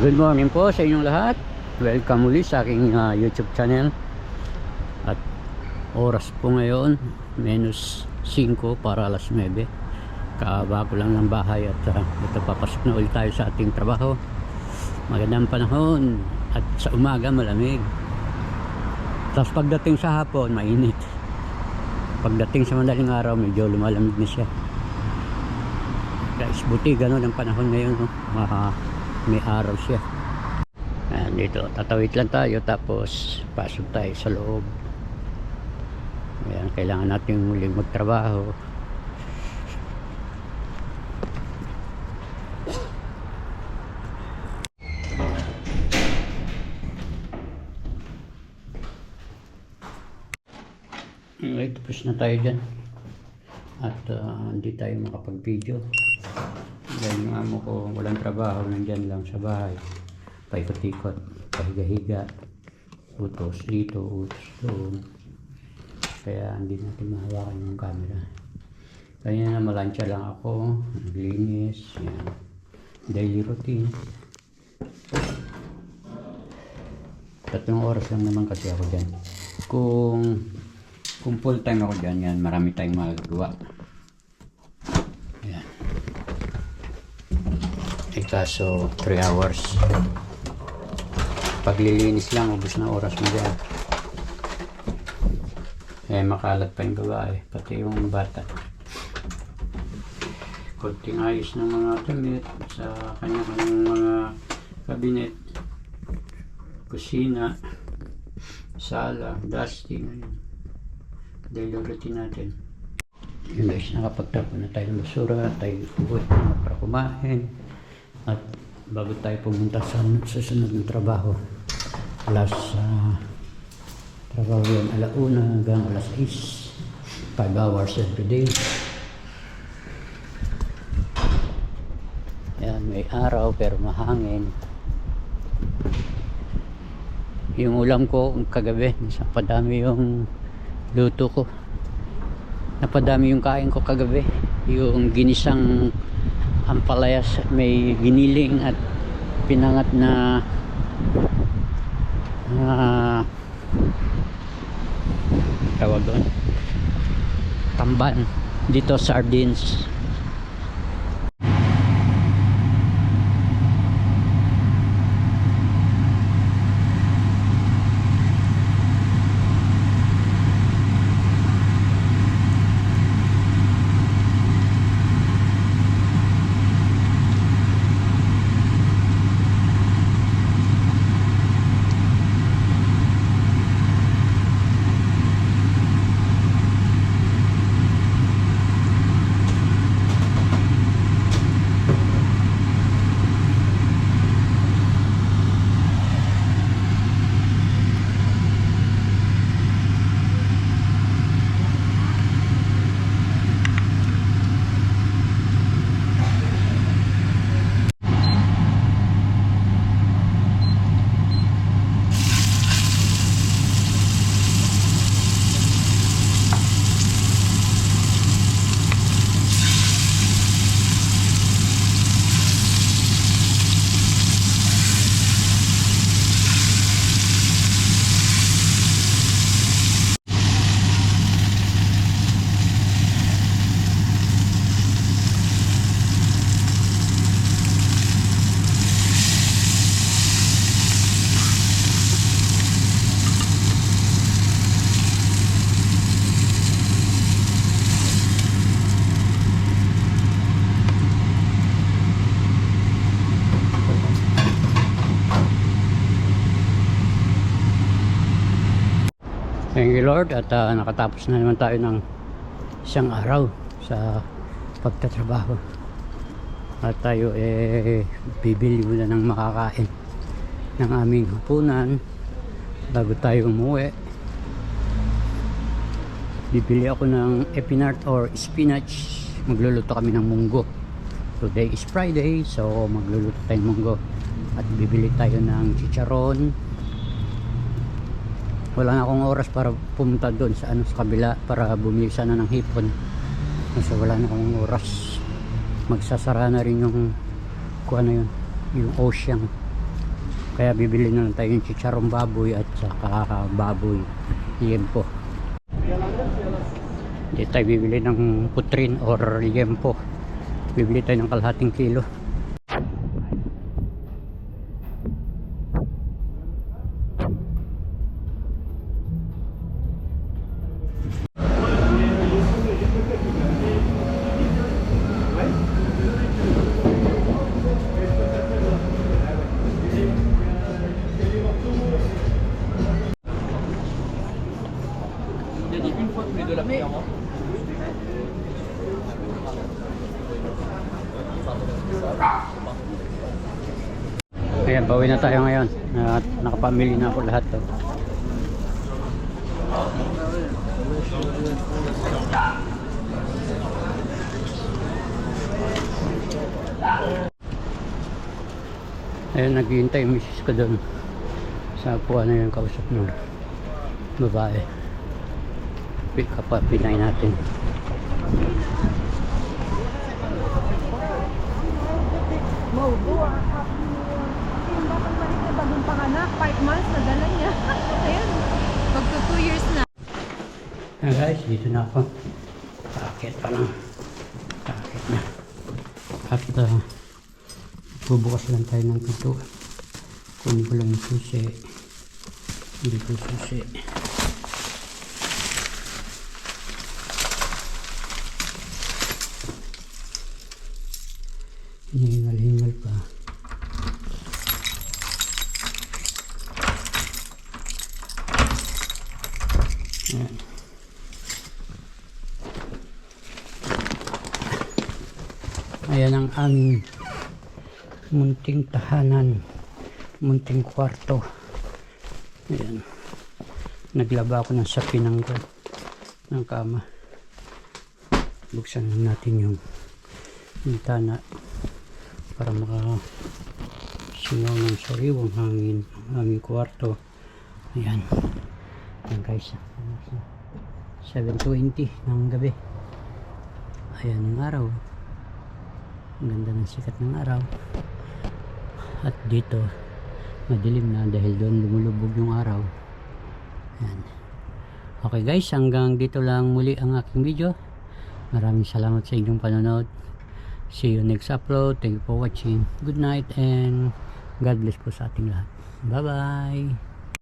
Good morning po sa inyong lahat. Welcome muli sa aking ah, YouTube channel. At oras po ngayon, minus 5 para alas 9. Kabago lang ng bahay at ah, ito papasok na ulit tayo sa ating trabaho. Magandang panahon at sa umaga malamig. Tapos pagdating sa hapon, mainit. Pagdating sa madaling araw, medyo lumalamig na siya. Guys, buti ganun ang panahon ngayon. No? Maka, may araw siya. Ayan, dito, tatawid lang tayo tapos pasok tayo sa loob. Ayan, kailangan natin muling magtrabaho. Okay, tapos na tayo dyan. At ah, hindi tayo makapag-video. Dahil yung amo ko walang trabaho, nandyan lang sa bahay. Paikot-ikot, pahiga-higa. Utos dito, utos doon. Kaya hindi natin mahawakan yung camera. Kaya na malansya lang ako, naglinis, yan. Daily routine. Tatlong oras lang naman kasi ako dyan. Kung kung full time ako dyan, yan, marami tayong magagawa. Yan. Eh kaso, 3 hours. Paglilinis lang, ubus na oras mo dyan. Eh, makalat pa yung babae, pati yung bata. Konting ayos ng mga damit sa kanya-kanyang mga kabinet. Kusina, sala, dusting, routine natin. Yun guys, nakapagtapon na tayo ng basura, tayo uwi na para kumain. At bago tayo pumunta sa susunod ng trabaho, alas uh, trabaho yan alauna hanggang alas 6, 5 hours every day. Yan, may araw pero mahangin. Yung ulam ko kagabi, padami yung luto ko. Napadami yung kain ko kagabi. Yung ginisang ampalayas, may giniling at pinangat na ah tawag doon? Tamban dito sardines Thank you Lord at ah, nakatapos na naman tayo ng isang araw sa pagtatrabaho. At tayo eh bibili muna ng makakain ng aming hapunan bago tayo umuwi. Bibili ako ng epinard or spinach. Magluluto kami ng munggo. Today is Friday so magluluto tayong munggo. At bibili tayo ng chicharon, wala na akong oras para pumunta doon sa ano sa kabila para bumili sana ng hipon kasi wala na akong oras magsasara na rin yung kung ano yun yung ocean Kaya bibili na lang tayo yung chicharong baboy at saka baboy liempo. Hindi tayo bibili ng putrin or liempo. Bibili tayo ng kalahating kilo. Ayan, bawi na tayo ngayon. At nakapamili na ako lahat to. Ayun, naghihintay yung misis ko doon. Sa puwan na yung kausap ng babae. Pick up up, pinay natin. Maudo ah. Yung batang maliit na bagong panganak, 5 months na dala niya. Ayan. Magto 2 years na. Ayan guys, dito na ako. Paakit pa lang. Paakit na. At uh, bubukas lang tayo ng pinto. Kunin ko lang yung susi. Hindi ko susi. Hingal-hingal pa. Ayan. Ayan ang aming munting tahanan, munting kwarto. Ayan. Naglaba ako ng sapinang ko ng kama. Buksan natin yung bintana para maka singaw ng sariwang hangin ang aming kwarto. Ayan. Ayan guys. 7.20 ng gabi. Ayan yung araw. Ang ganda ng sikat ng araw. At dito, madilim na dahil doon lumulubog yung araw. Ayan. Okay guys, hanggang dito lang muli ang aking video. Maraming salamat sa inyong panonood. See you next upload. Thank you for watching. Good night and God bless po sa ating lahat. Bye-bye.